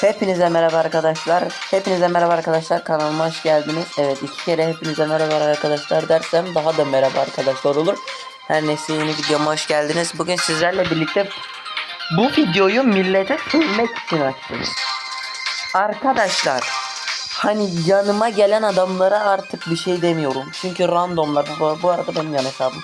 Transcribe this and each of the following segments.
Hepinize merhaba arkadaşlar. Hepinize merhaba arkadaşlar. Kanalıma hoş geldiniz. Evet iki kere hepinize merhaba arkadaşlar dersem daha da merhaba arkadaşlar olur. Her neyse yeni videoma hoş geldiniz. Bugün sizlerle birlikte bu videoyu millete sürmek için açtım. Arkadaşlar hani yanıma gelen adamlara artık bir şey demiyorum. Çünkü randomlar bu, bu arada benim yan hesabım.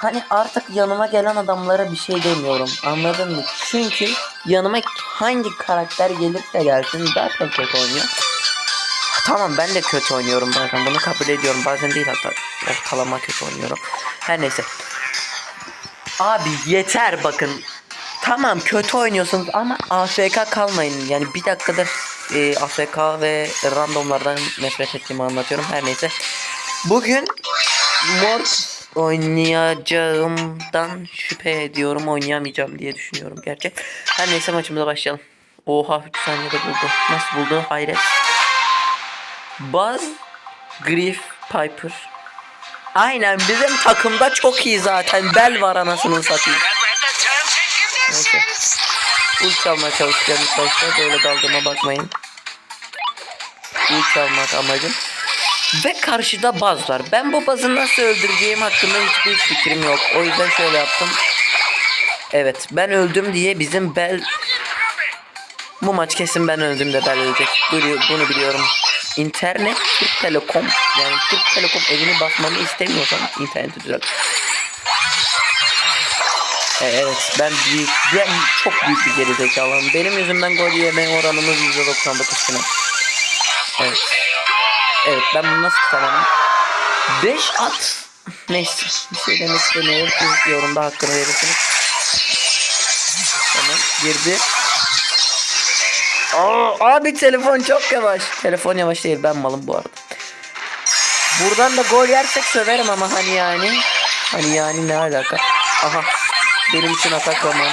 Hani artık yanıma gelen adamlara bir şey demiyorum. Anladın mı? Çünkü yanıma hangi karakter gelirse gelsin zaten kötü oynuyor. Tamam ben de kötü oynuyorum bazen. Bunu kabul ediyorum. Bazen değil hatta ortalama kötü oynuyorum. Her neyse. Abi yeter bakın. Tamam kötü oynuyorsunuz ama AFK kalmayın. Yani bir dakikada e, AFK ve randomlardan nefret ettiğimi anlatıyorum. Her neyse. Bugün Mort oynayacağımdan şüphe ediyorum. Oynayamayacağım diye düşünüyorum gerçek. Her neyse maçımıza başlayalım. Oha 3 saniyede buldu. Nasıl buldu? Hayret. Buzz, Griff, Piper. Aynen bizim takımda çok iyi zaten. Bel var anasını satayım. Neyse. Ult çalmaya çalışacağım. Böyle kaldığıma bakmayın. Ult çalmak amacım. Ve karşıda baz var. Ben bu bazı nasıl öldüreceğim hakkında hiçbir fikrim yok. O yüzden şöyle yaptım. Evet ben öldüm diye bizim Bel... Bu maç kesin ben öldüm de Bel ölecek. Bunu, biliyorum. İnternet Türk Telekom. Yani Türk Telekom evini basmamı istemiyorsan interneti düzelt. E, Evet ben büyük, ben çok büyük bir gerizekalıyım. Benim yüzümden gol yeme oranımız %99 falan. Evet. Evet ben bunu nasıl tutamam? 5 at. Neyse bir şey demek istemiyorum. Siz yorumda hakkını verirsiniz. Tamam girdi. Aa, abi telefon çok yavaş. Telefon yavaş değil ben malım bu arada. Buradan da gol yersek söverim ama hani yani. Hani yani ne alaka? Aha benim için atak zamanı.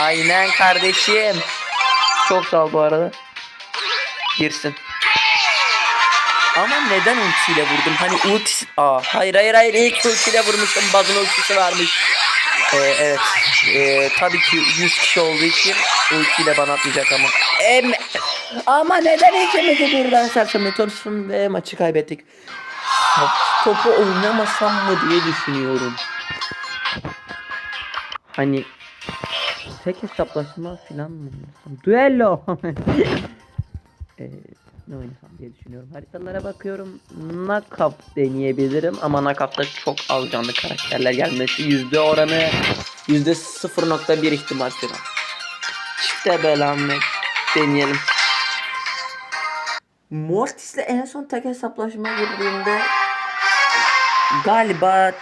Aynen kardeşim. Çok sağ ol bu arada. Girsin. Ama neden ultiyle vurdum? Hani ultisi... Aa, hayır hayır hayır ilk ultiyle vurmuştum. Bazın ultisi varmış. Ee, evet. Ee, tabii ki 100 kişi olduğu için ultiyle bana atlayacak ama. Em ama neden ikimizi birden sersemletiyorsun ve maçı kaybettik. Topu oynamasam mı diye düşünüyorum. Hani tek hesaplaşma falan mı? Duello. Ee, ne oynasam diye düşünüyorum. Haritalara bakıyorum. Nakap deneyebilirim ama Nakap'ta çok az canlı karakterler gelmesi yüzde oranı yüzde 0.1 ihtimal falan. İşte belamı deneyelim. Mortis'le en son tek hesaplaşma girdiğimde galiba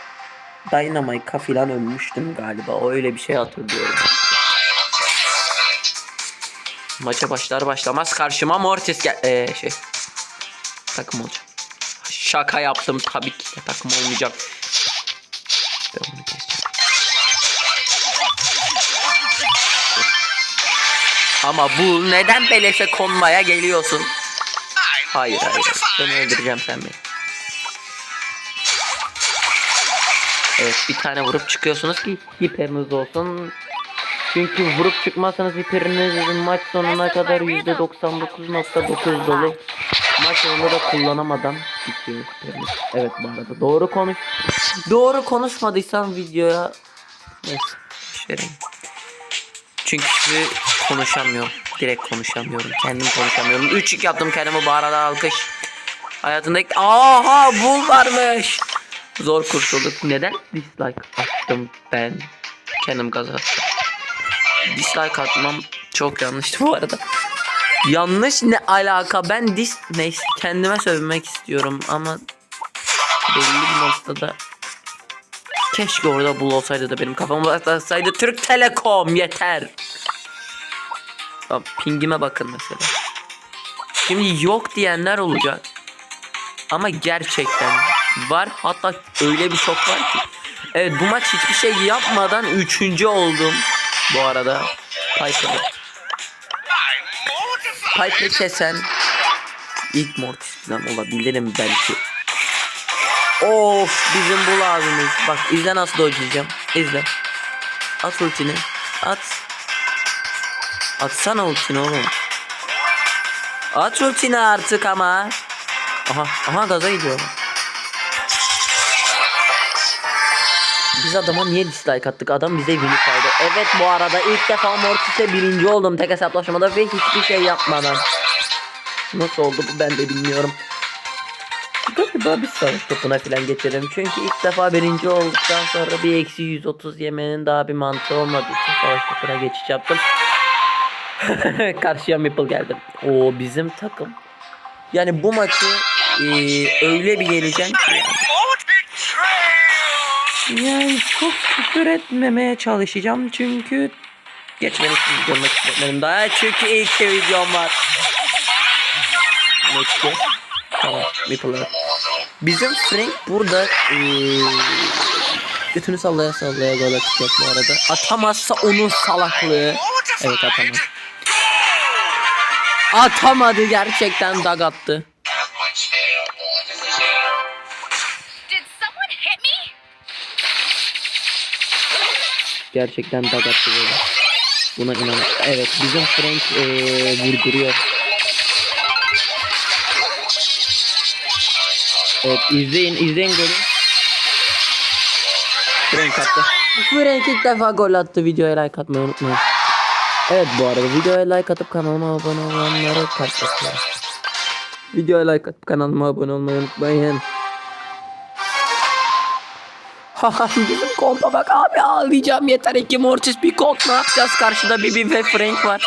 Dynamite'a falan ölmüştüm galiba. Öyle bir şey hatırlıyorum. Maça başlar başlamaz karşıma Mortis gel ee, şey takım olacak. Şaka yaptım tabii ki de takım olmayacak. Ben bunu. Ama bu neden beleşe konmaya geliyorsun? Hayır hayır. Seni öldüreceğim sen beni. Evet bir tane vurup çıkıyorsunuz ki hiperiniz olsun. Çünkü vurup çıkmazsanız hiperiniz maç sonuna kadar %99.9 dolu. Maç sonunda da kullanamadan bitiyor hiperiniz. Evet bu arada doğru konuş. Doğru konuşmadıysam videoya neyse boş vereyim. Çünkü hiçbir konuşamıyorum. Direkt konuşamıyorum. Kendim konuşamıyorum. 3 yaptım kendime bu arada alkış. Hayatında ilk... Aha bu varmış. Zor kurtulduk. Neden dislike attım ben? Kendim gaza attım. Dislike atmam çok yanlıştı bu arada. Yanlış ne alaka? Ben dis neyse kendime sövmek istiyorum ama belli bir noktada keşke orada bul olsaydı da benim kafama basaydı Türk Telekom yeter. Bak, pingime bakın mesela. Şimdi yok diyenler olacak. Ama gerçekten var. Hatta öyle bir çok var ki. Evet bu maç hiçbir şey yapmadan üçüncü oldum. Bu arada Piper'ı. Piper'ı kesen ilk Mortis falan olabilirim belki. Of bizim bu lazımız. Bak izle nasıl dojlayacağım. İzle. At ultini. At. Atsana ultini oğlum. At ultini artık ama. Aha, aha gaza gidiyor. Biz adama niye dislike attık? Adam bize win saydı. Evet bu arada ilk defa Mortis'e birinci oldum tek hesaplaşmada ve hiçbir şey yapmadan. Nasıl oldu bu ben de bilmiyorum. Galiba bir savaş topuna falan geçelim. Çünkü ilk defa birinci olduktan sonra bir eksi 130 yemenin daha bir mantığı olmadığı için savaş topuna geçiş yaptım. Karşıya Maple geldim. O bizim takım. Yani bu maçı eee, öyle bir yeneceğim ki yani. Yani çok küfür etmemeye çalışacağım çünkü Geç beni şimdi görmek istemedim daha çünkü ilk videom var. Neyse. Tamam. Bizim Frank burada eee götünü sallaya sallaya gol atacak bu arada. Atamazsa onun salaklığı. Evet atamaz. Atamadı gerçekten dag attı. Gerçekten dag attı böyle. Buna inan. Evet bizim Frank eee vurduruyor. Evet izleyin izleyin golü. Frank attı. Frank ilk defa gol attı. Videoya like atmayı unutmayın. Evet bu arada videoya like atıp kanalıma abone olanları karşılaştırıyorum. Videoya like atıp kanalıma abone olmayı unutmayın. Bizim kompa bak abi ağlayacağım yeter iki Mortis bir kont ne yapacağız karşıda Bibi ve Frank var.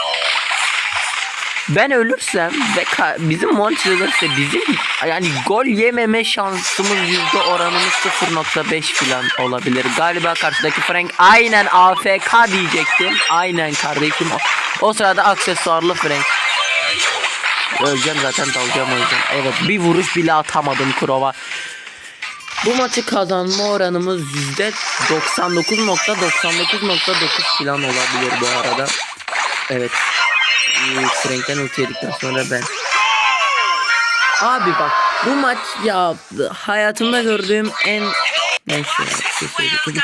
Ben ölürsem ve bizim Mortis ölürse bizim yani gol yememe şansımız yüzde oranımız 0.5 falan olabilir. Galiba karşıdaki Frank aynen AFK diyecektim. Aynen kardeşim. O, o sırada aksesuarlı Frank. Öleceğim zaten dalacağım yüzden. Evet bir vuruş bile atamadım Krova. Bu maçı kazanma oranımız yüzde 99.99.9 falan olabilir bu arada. Evet. Ee, Frank'ten ulti yedikten sonra ben. Abi bak bu maç ya hayatımda gördüğüm en neyse ya, şey.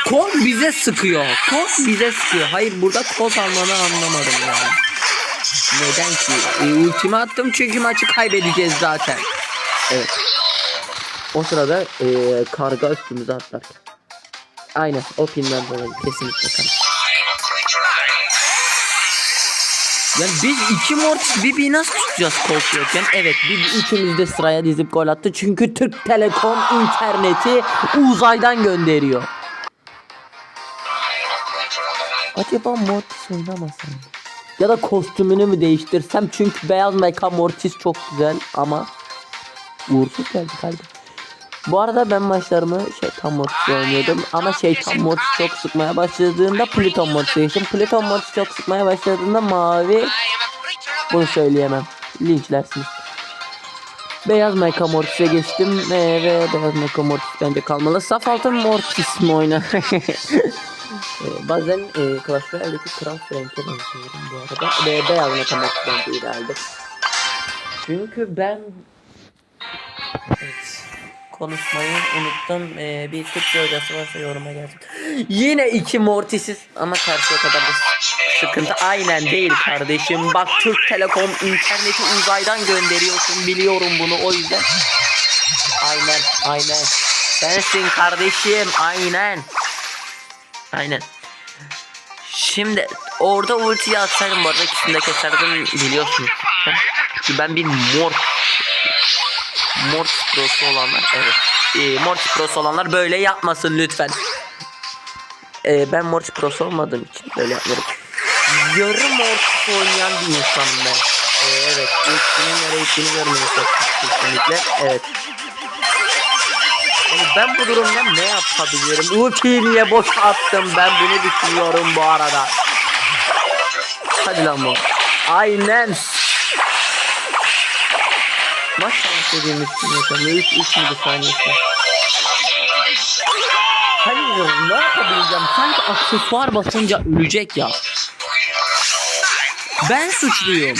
Kol bize sıkıyor. Kol bize sıkıyor. Hayır burada kol almanı anlamadım yani. Neden ki? Ee, ultimi attım çünkü maçı kaybedeceğiz zaten. Evet. O sırada eee karga üstümüze atlar. Aynen o pinden dolayı kesinlikle. Yani biz iki mortis Bibi'yi nasıl tutacağız korkuyorken? Evet Bibi ikimiz de sıraya dizip gol attı. Çünkü Türk Telekom interneti uzaydan gönderiyor. Acaba Mortis oynamasam? Ya da kostümünü mü değiştirsem? Çünkü beyaz mecha Mortis çok güzel ama uğursuz geldi kardeşim. Bu arada ben maçlarımı şeytan Mortis oynuyordum ama şeytan Mortis çok sıkmaya başladığında Pluton Mortis'e geçtim. Pluton Mortis çok sıkmaya başladığında mavi bunu söyleyemem. Linçlersiniz. Beyaz Mecha Mortis'e geçtim ee, ve Beyaz Mecha Mortis bence kalmalı. Saf altın Mortis mi oynar? Ee, bazen e, Clash Royale'deki Kral Frank'e benziyorum bu arada. Ve Beyaz Mecha Mortis bence idealdir. Çünkü ben. Konuşmayı unuttum. Ee, bir Türkçe hocası varsa yoruma gelsin. Yine iki mortisiz ama karşıya kadar da sıkıntı aynen değil kardeşim. Bak Türk Telekom interneti uzaydan gönderiyorsun biliyorum bunu o yüzden. Aynen aynen. Sensin kardeşim aynen. Aynen. Şimdi orada ultiyi atsaydım bu arada ikisini de keserdim biliyorsunuz. Ben bir mor Mortis Pro'su olanlar evet. Ee, Mortis Pro'su olanlar böyle yapmasın lütfen. Ee, ben Mortis Pro'su olmadığım için böyle yapmıyorum. Yarı Mortis oynayan bir insanım ben. Ee, evet. Ultinin nereye gittiğini görmüyorsun. Kesinlikle. Evet. Yani ben bu durumda ne yapabilirim? Ultiyi niye boş attım? Ben bunu düşünüyorum bu arada. Hadi lan bu. Aynen. Maç savaşı dediğimiz için yaşamıyor. 3 3 müydü saniyesi? Hayır ne yapabileceğim? Sanki aksesuar basınca ölecek ya. Ben suçluyum.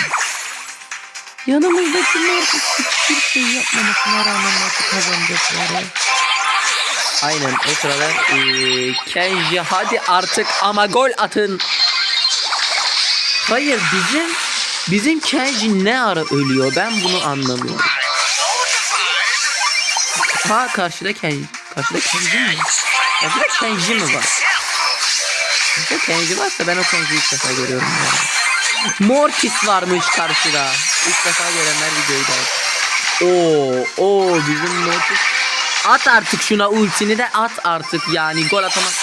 Yanımızdaki Marcus hiçbir şey yapmamasına rağmen maçı kazanacaklar. Aynen o sırada eee Kenji hadi artık ama gol atın. Hayır bizim bizim Kenji ne ara ölüyor ben bunu anlamıyorum. Ha karşıda Kenji. Karşıda Kenji mi? Karşıda Kenji mi var? Karşıda Kenji varsa ben o Kenji'yi ilk defa görüyorum. Yani. Mortis varmış karşıda. İlk defa görenler videoyu da. Oo, oo bizim Mortis. At artık şuna ultini de at artık yani gol atamaz.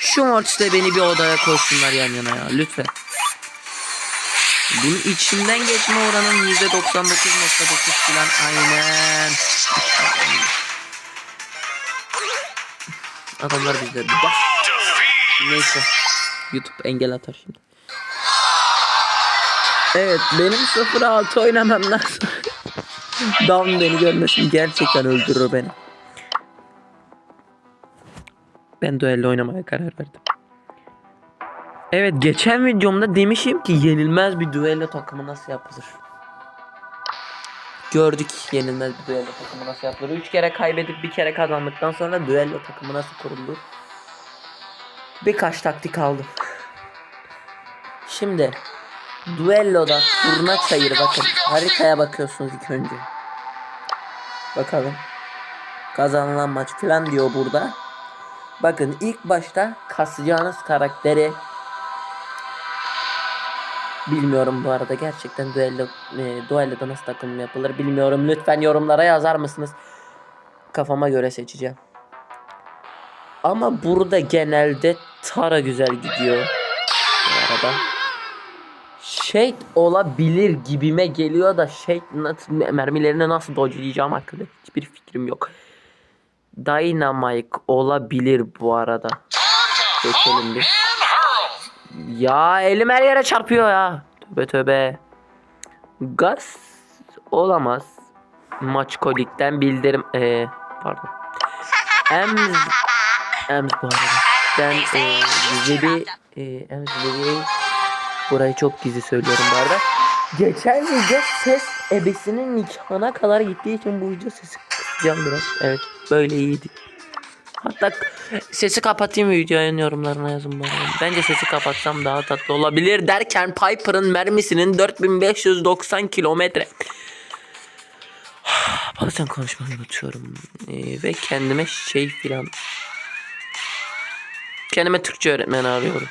Şu Mortis'le beni bir odaya koysunlar yan yana ya lütfen. Bunun içinden geçme oranın %99.9 falan aynen. Adamlar bizde bak. Neyse. YouTube engel atar şimdi. Evet benim 0-6 oynamamdan sonra Down beni görmesin gerçekten öldürür beni. Ben duello oynamaya karar verdim. Evet geçen videomda demişim ki yenilmez bir duello takımı nasıl yapılır. Gördük yenilmez bir duello takımı nasıl yapılır. Üç kere kaybedip bir kere kazandıktan sonra duello takımı nasıl kurulur. Birkaç taktik aldım. Şimdi duelloda turna çayırı bakın. Haritaya bakıyorsunuz ilk önce. Bakalım. Kazanılan maç falan diyor burada. Bakın ilk başta kasacağınız karakteri Bilmiyorum bu arada gerçekten duello e, duelloda nasıl takım yapılır bilmiyorum. Lütfen yorumlara yazar mısınız? Kafama göre seçeceğim. Ama burada genelde Tara güzel gidiyor. Bu arada. Shade olabilir gibime geliyor da Shade nasıl, mermilerini nasıl dodge'layacağım hakkında hiçbir fikrim yok. Dynamite olabilir bu arada. Geçelim bir. Ya elim her yere çarpıyor ya. Tövbe tövbe. Gaz olamaz. Maç kolikten bildirim. Ee, pardon. Ems Ems bu arada. Ben e, gizli e, burayı çok gizli söylüyorum bu arada. Geçen video ses ebesinin nikahına kadar gittiği için bu video sesi kısacağım biraz. Evet böyle iyiydi. Hatta sesi kapatayım videonun yorumlarına yazın bana. Bence sesi kapatsam daha tatlı olabilir derken Piper'ın mermisinin 4590 kilometre. Bazen konuşmayı unutuyorum. Ee, ve kendime şey filan. Kendime Türkçe öğretmen arıyorum.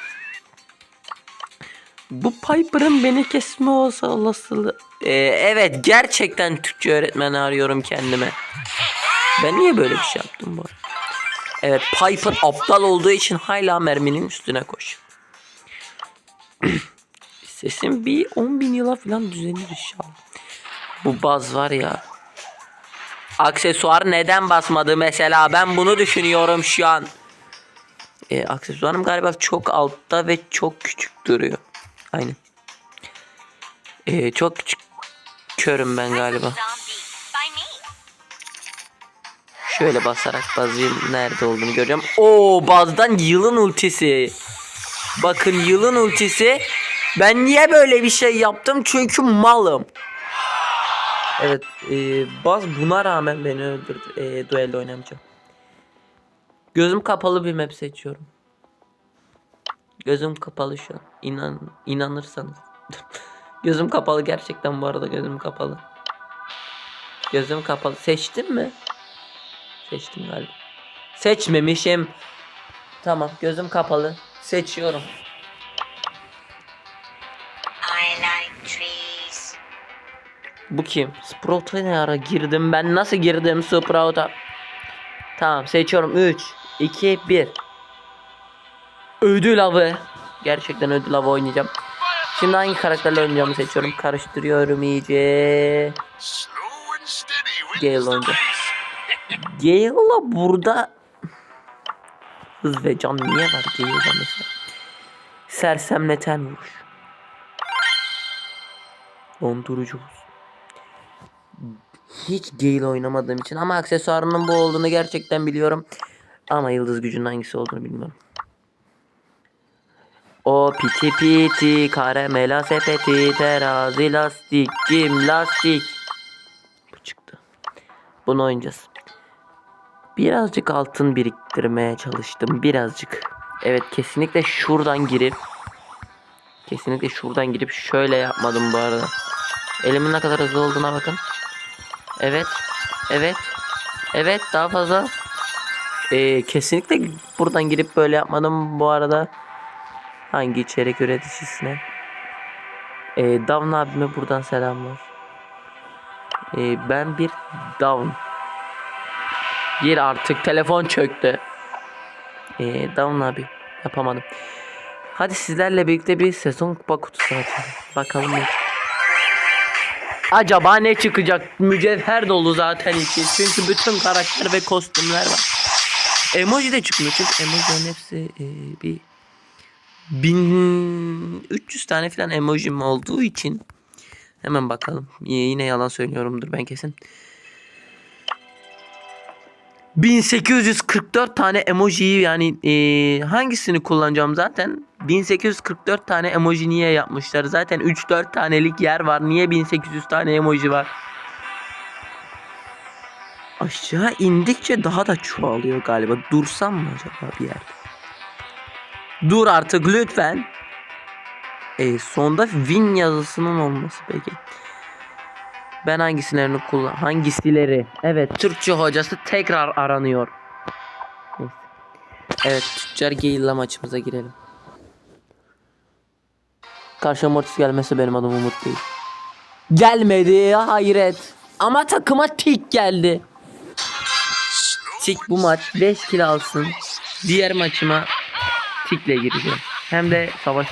Bu Piper'ın beni kesme olsa olasılığı. Ee, evet gerçekten Türkçe öğretmen arıyorum kendime. Ben niye böyle bir şey yaptım bu? Evet Piper aptal olduğu için hala merminin üstüne koş. Sesim bir 10 bin yıla falan düzenir inşallah. Bu baz var ya. Aksesuar neden basmadı mesela ben bunu düşünüyorum şu an. E, aksesuarım galiba çok altta ve çok küçük duruyor. Aynen. E, çok küçük körüm ben galiba. Şöyle basarak bazayım nerede olduğunu göreceğim. Oo bazdan yılın ultisi. Bakın yılın ultisi. Ben niye böyle bir şey yaptım? Çünkü malım. Evet e, baz buna rağmen beni öldürdü. E, duello oynamayacağım. Gözüm kapalı bir map seçiyorum. Gözüm kapalı şu an. İnan, inanırsanız. gözüm kapalı gerçekten bu arada gözüm kapalı. Gözüm kapalı. Seçtin mi? Seçtim galiba. Seçmemişim. Tamam gözüm kapalı. Seçiyorum. I like trees. Bu kim? Sprout'a ne ara girdim ben? Nasıl girdim Sprout'a? Tamam seçiyorum. 3, 2, 1. Ödül avı. Gerçekten ödül avı oynayacağım. Şimdi hangi karakterle oynayacağımı seçiyorum. Karıştırıyorum iyice. Gale oynayacağım. Gale'la burada hız ve can niye var Gale'da mesela? Sersemleten vuruş. Dondurucu buz. Hiç Gale oynamadığım için ama aksesuarının bu olduğunu gerçekten biliyorum. Ama yıldız gücünün hangisi olduğunu bilmiyorum. O piti piti karamela sepeti terazi lastik cim lastik. Bu çıktı. Bunu oynayacağız. Birazcık altın biriktirmeye çalıştım. Birazcık. Evet kesinlikle şuradan girip kesinlikle şuradan girip şöyle yapmadım bu arada. Elimin ne kadar hızlı olduğuna bakın. Evet. Evet. Evet daha fazla. Ee, kesinlikle buradan girip böyle yapmadım bu arada. Hangi içerik üreticisine? Ee, Down abime buradan selamlar. Ee, ben bir Down. Bir artık telefon çöktü. Ee, Down abi yapamadım. Hadi sizlerle birlikte bir sezon kupa kutusu açalım. Bakalım ne. Acaba ne çıkacak? Mücevher dolu zaten için. Çünkü bütün karakter ve kostümler var. Emoji de çıkmıyor çünkü emojilerin hepsi e, bir 1300 tane falan emojim olduğu için hemen bakalım. Yine yalan söylüyorumdur ben kesin. 1844 tane emojiyi yani e, hangisini kullanacağım zaten? 1844 tane emoji niye yapmışlar? Zaten 3-4 tanelik yer var. Niye 1800 tane emoji var? Aşağı indikçe daha da çoğalıyor galiba. Dursam mı acaba bir yerde? Dur artık lütfen. E, sonda win yazısının olması peki ben hangisilerini kullan hangisileri? Evet, Türkçe hocası tekrar aranıyor. Evet, tüccar geyilla maçımıza girelim. Karşı Mortis gelmesi benim adım Umut değil. Gelmedi, hayret. Ama takıma tik geldi. Tik bu maç 5 kill alsın. Diğer maçıma tikle gireceğim. Hem de savaş.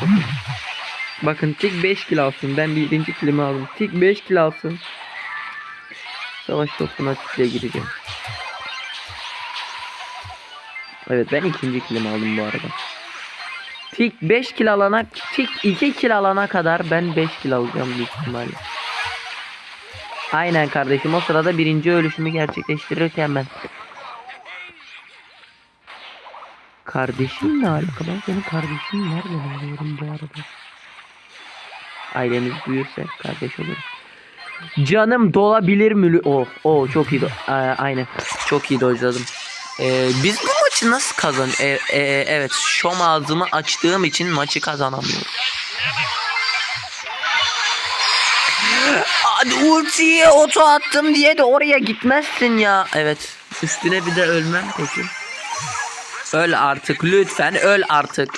Bakın tik 5 kill alsın. Ben birinci killimi aldım. Tik 5 kill alsın. Savaş topuna tikle gireceğim. Evet ben ikinci killimi aldım bu arada. Tik 5 kill alana tik 2 kill alana kadar ben 5 kill alacağım büyük ihtimalle. Aynen kardeşim o sırada birinci ölüşümü gerçekleştirirken ben. Kardeşim ne alaka? Ben senin kardeşin nereden alıyorum bu arada? Ailemiz büyürse kardeş oluruz. Canım dolabilir mi? Oh, oh çok iyi. Aa, aynen. Çok iyi dojladım. Ee, biz bu maçı nasıl kazan? Ee, e, evet, şom ağzımı açtığım için maçı kazanamıyorum. Hadi ultiye oto attım diye de oraya gitmezsin ya. Evet. Üstüne bir de ölmem peki. Öl artık lütfen öl artık.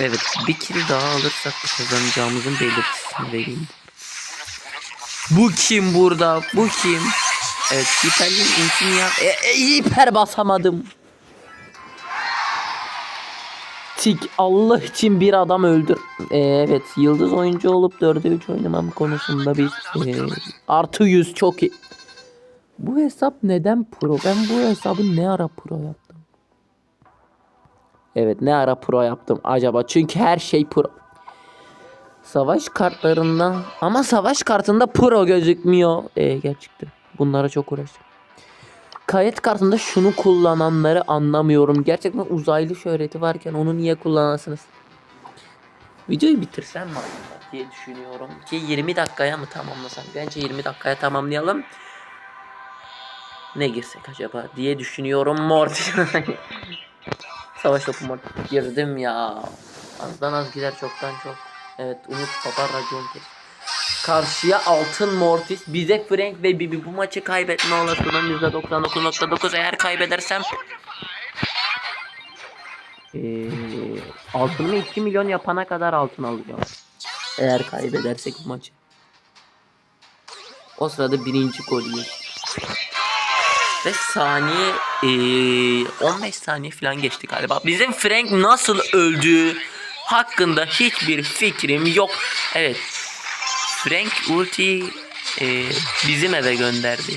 Evet bir kill daha alırsak kazanacağımızın belirtisini vereyim. Bu kim burada? Bu kim? Evet hiperliğin intini ya. E, e, hiper basamadım. Tik Allah için bir adam öldür. E, evet yıldız oyuncu olup 4'e 3 oynamam konusunda bir e, artı 100 çok iyi. Bu hesap neden pro? Ben bu hesabı ne ara pro yaptım? Evet ne ara pro yaptım acaba? Çünkü her şey pro. Savaş kartlarında ama savaş kartında pro gözükmüyor. Ee, gerçekten bunlara çok uğraştım. Kayıt kartında şunu kullananları anlamıyorum. Gerçekten uzaylı şöhreti varken onu niye kullanasınız? Videoyu bitirsem mi acaba diye düşünüyorum ki 20 dakikaya mı tamamlasam? Bence 20 dakikaya tamamlayalım. Ne girsek acaba diye düşünüyorum Mortis. Savaş topu Mortis. Girdim ya. Azdan az gider çoktan çok. Evet Umut Papa racon kes. Karşıya altın Mortis bize Frank ve Bibi bu maçı kaybetme olasılığım %99.9 eğer kaybedersem ee, altınımı 2 milyon yapana kadar altın alacağım. Eğer kaybedersek bu maçı. O sırada birinci golü ve saniye eee, 15 saniye falan geçti galiba. Bizim Frank nasıl öldüğü hakkında hiçbir fikrim yok. Evet. Frank ulti eee, bizim eve gönderdi.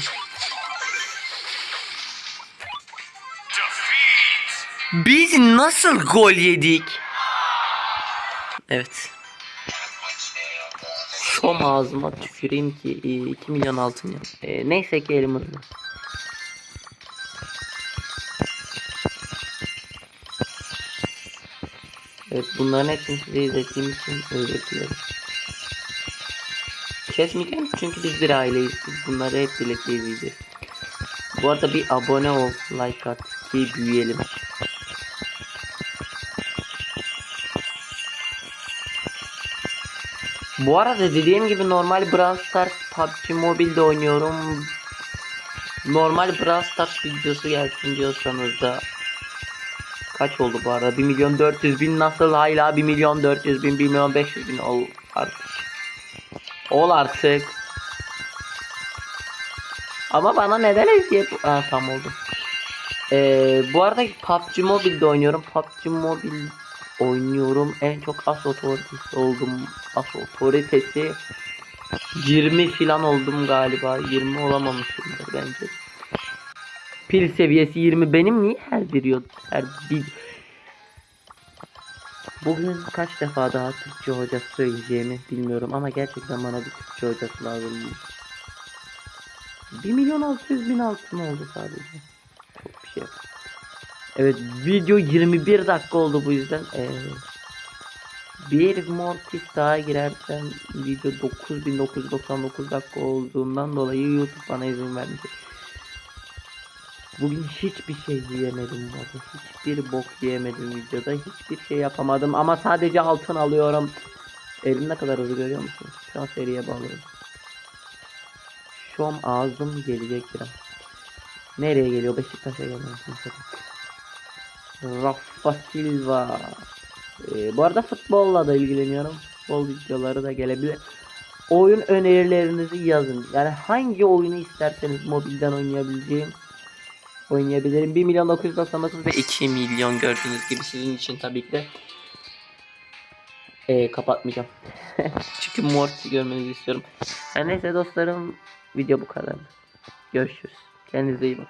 Biz nasıl gol yedik? Evet. Şom ağzıma tüküreyim ki eee, 2 milyon altın ya. Eee, neyse ki elimizde. Evet bunların hepsini size izlettiğim için özür dilerim. Kesmeyeceğim çünkü biz bir aileyiz. Bunları hep birlikte izleyeceğiz. Bu arada bir abone ol, like at ki büyüyelim. Bu arada dediğim gibi normal Brawl Stars PUBG Mobile'de oynuyorum. Normal Brawl Stars videosu gelsin diyorsanız da kaç oldu bu arada? 1 milyon 400 bin nasıl hala 1 milyon 400 bin 1 milyon 500 bin ol artık. Ol artık. Ama bana neden eziyet? Ha tam oldu. Ee, bu arada PUBG Mobile'de oynuyorum. PUBG Mobile oynuyorum. En çok as otoritesi oldum. As otoritesi 20 filan oldum galiba. 20 olamamışımdır bence. Pil seviyesi 20 benim niye her video her bir Bugün kaç defa daha Türkçe hoca söyleyeceğimi bilmiyorum ama gerçekten bana bir Türkçe hocası lazım. 1 milyon 600 bin altın oldu sadece. Çok bir şey. Evet video 21 dakika oldu bu yüzden. Ee, bir Mortis daha girersem video 9999 dakika olduğundan dolayı YouTube bana izin vermeyecek. Bugün hiçbir şey yiyemedim arada. Hiçbir bok yiyemedim videoda. Hiçbir şey yapamadım ama sadece altın alıyorum. Elim ne kadar hızlı görüyor musunuz? Şu an seriye bağlıyorum. Şu an ağzım gelecek biraz. Nereye geliyor? Beşiktaş'a geliyor. Rafa Silva. Ee, bu arada futbolla da ilgileniyorum. Futbol videoları da gelebilir. Oyun önerilerinizi yazın. Yani hangi oyunu isterseniz mobilden oynayabileceğim oynayabilirim. 1 milyon 999 ve 2 milyon gördüğünüz gibi sizin için tabii ki de Ee, kapatmayacağım. Çünkü Morty görmenizi istiyorum. Her neyse dostlarım video bu kadar. Görüşürüz. Kendinize iyi bakın.